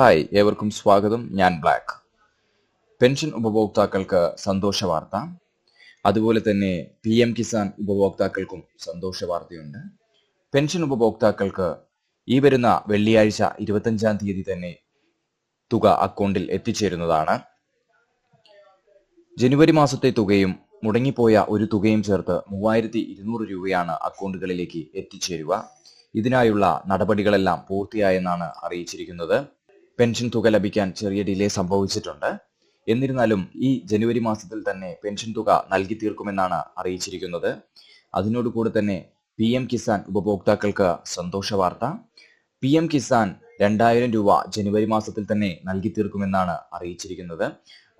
Hi ഏവർക്കും സ്വാഗതം. ഞാൻ ബ്ലാക്ക്. പെൻഷൻ ഉപഭോക്താക്കൾക്ക് സന്തോഷ വാർത്ത. അതുപോലെ തന്നെ പി എം കിസാൻ ഉപഭോക്താക്കൾക്കും സന്തോഷ വാർത്തയുണ്ട്. പെൻഷൻ ഉപഭോക്താക്കൾക്ക് ഈ വരുന്ന വെള്ളിയാഴ്ച ഇരുപത്തഞ്ചാം തീയതി തന്നെ തുക അക്കൗണ്ടിൽ എത്തിച്ചേരുന്നതാണ്. ജനുവരി മാസത്തെ തുകയും മുടങ്ങിപ്പോയ ഒരു തുകയും ചേർത്ത് മൂവായിരത്തി ഇരുന്നൂറ് രൂപയാണ് അക്കൗണ്ടുകളിലേക്ക് എത്തിച്ചേരുക. ഇതിനായുള്ള നടപടികളെല്ലാം പൂർത്തിയായെന്നാണ് അറിയിച്ചിരിക്കുന്നത്. പെൻഷൻ തുക ലഭിക്കാൻ ചെറിയ ഡിലേ സംഭവിച്ചിട്ടുണ്ട്. എന്നിരുന്നാലും ഈ ജനുവരി മാസത്തിൽ തന്നെ പെൻഷൻ തുക നൽകി തീർക്കുമെന്നാണ് അറിയിച്ചിരിക്കുന്നത്. അതിനോടുകൂടി തന്നെ പി എം കിസാൻ ഉപഭോക്താക്കൾക്ക് സന്തോഷ വാർത്ത. പി എം കിസാൻ രണ്ടായിരം രൂപ ജനുവരി മാസത്തിൽ തന്നെ നൽകി തീർക്കുമെന്നാണ് അറിയിച്ചിരിക്കുന്നത്.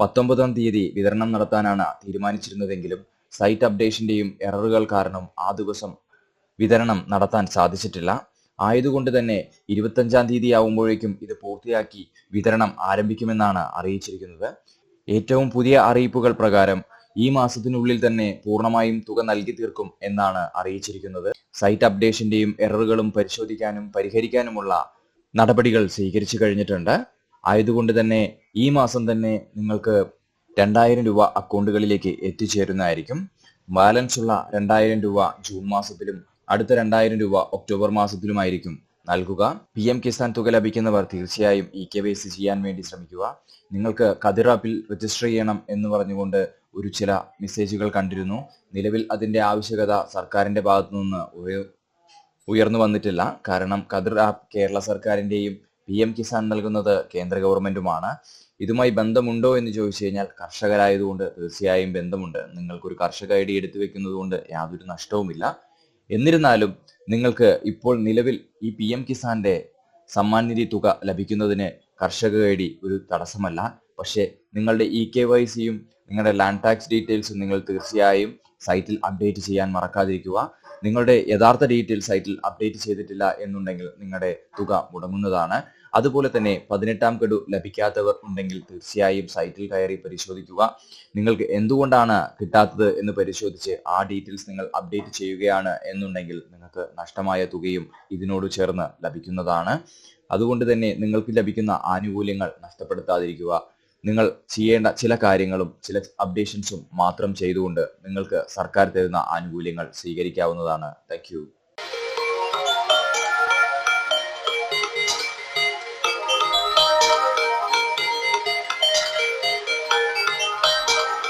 പത്തൊമ്പതാം തീയതി വിതരണം നടത്താനാണ് തീരുമാനിച്ചിരുന്നതെങ്കിലും സൈറ്റ് അപ്ഡേഷന്റെയും എററുകൾ കാരണം ആ ദിവസം വിതരണം നടത്താൻ സാധിച്ചിട്ടില്ല. ആയതുകൊണ്ട് തന്നെ ഇരുപത്തഞ്ചാം തീയതി ആവുമ്പോഴേക്കും ഇത് പൂർത്തിയാക്കി വിതരണം ആരംഭിക്കുമെന്നാണ് അറിയിച്ചിരിക്കുന്നത്. ഏറ്റവും പുതിയ അറിയിപ്പുകൾ പ്രകാരം ഈ മാസത്തിനുള്ളിൽ തന്നെ പൂർണമായും തുക നൽകി തീർക്കും എന്നാണ് അറിയിച്ചിരിക്കുന്നത്. സൈറ്റ് അപ്ഡേഷന്റെയും എററുകളും പരിശോധിക്കാനും പരിഹരിക്കാനുമുള്ള നടപടികൾ സ്വീകരിച്ചു കഴിഞ്ഞിട്ടുണ്ട്. ആയതുകൊണ്ട് തന്നെ ഈ മാസം തന്നെ നിങ്ങൾക്ക് രണ്ടായിരം രൂപ അക്കൗണ്ടുകളിലേക്ക് എത്തിച്ചേരുന്നതായിരിക്കും. ബാലൻസ് ഉള്ള രണ്ടായിരം രൂപ ജൂൺ മാസത്തിലും അടുത്ത രണ്ടായിരം രൂപ ഒക്ടോബർ മാസത്തിലുമായിരിക്കും നൽകുക. പി എം കിസാൻ തുക ലഭിക്കുന്നവർ തീർച്ചയായും ഇ കെ വൈ സി ചെയ്യാൻ വേണ്ടി ശ്രമിക്കുക. നിങ്ങൾക്ക് കതിർ ആപ്പിൽ രജിസ്റ്റർ ചെയ്യണം എന്ന് പറഞ്ഞുകൊണ്ട് ഒരു ചില മെസ്സേജുകൾ കണ്ടിരുന്നു. നിലവിൽ അതിന്റെ ആവശ്യകത സർക്കാരിന്റെ ഭാഗത്തു നിന്ന് ഉയർന്നു വന്നിട്ടില്ല. കാരണം കതിർ ആപ്പ് കേരള സർക്കാരിന്റെയും പി എം കിസാൻ നൽകുന്നത് കേന്ദ്ര ഗവൺമെന്റുമാണ് ഇതുമായി ബന്ധമുണ്ടോ എന്ന് ചോദിച്ചു കഴിഞ്ഞാൽ കർഷകരായതുകൊണ്ട് തീർച്ചയായും ബന്ധമുണ്ട്. നിങ്ങൾക്കൊരു കർഷക ഐ ഡി എടുത്തു വെക്കുന്നത് കൊണ്ട് യാതൊരു നഷ്ടവുമില്ല. എന്നിരുന്നാലും നിങ്ങൾക്ക് ഇപ്പോൾ നിലവിൽ ഈ പി എം കിസാന്റെ സമ്മാൻ നിധി തുക ലഭിക്കുന്നതിന് കർഷക ഐ ഡി ഒരു തടസ്സമല്ല. പക്ഷേ നിങ്ങളുടെ ഇ കെ വൈ സിയും നിങ്ങളുടെ ലാൻഡ് ടാക്സ് ഡീറ്റെയിൽസും നിങ്ങൾ തീർച്ചയായും സൈറ്റിൽ അപ്ഡേറ്റ് ചെയ്യാൻ മറക്കാതിരിക്കുക. നിങ്ങളുടെ യഥാർത്ഥ ഡീറ്റെയിൽ സൈറ്റിൽ അപ്ഡേറ്റ് ചെയ്തിട്ടില്ല എന്നുണ്ടെങ്കിൽ നിങ്ങളുടെ തുക മുടങ്ങുന്നതാണ്. അതുപോലെ തന്നെ പതിനെട്ടാം ഗഡു ലഭിക്കാത്തവർ ഉണ്ടെങ്കിൽ തീർച്ചയായും സൈറ്റിൽ കയറി പരിശോധിക്കുക. നിങ്ങൾക്ക് എന്തുകൊണ്ടാണ് കിട്ടാത്തത് എന്ന് പരിശോധിച്ച് ആ ഡീറ്റെയിൽസ് നിങ്ങൾ അപ്ഡേറ്റ് ചെയ്യുകയാണ് എന്നുണ്ടെങ്കിൽ നിങ്ങൾക്ക് നഷ്ടമായ തുകയും ഇതിനോട് ചേർന്ന് ലഭിക്കുന്നതാണ്. അതുകൊണ്ട് തന്നെ നിങ്ങൾക്ക് ലഭിക്കുന്ന ആനുകൂല്യങ്ങൾ നഷ്ടപ്പെടുത്താതിരിക്കുക. നിങ്ങൾ ചെയ്യേണ്ട ചില കാര്യങ്ങളും ചില അപ്ഡേഷൻസും മാത്രം ചെയ്തുകൊണ്ട് നിങ്ങൾക്ക് സർക്കാർ തരുന്ന ആനുകൂല്യങ്ങൾ സ്വീകരിക്കാവുന്നതാണ്. താങ്ക്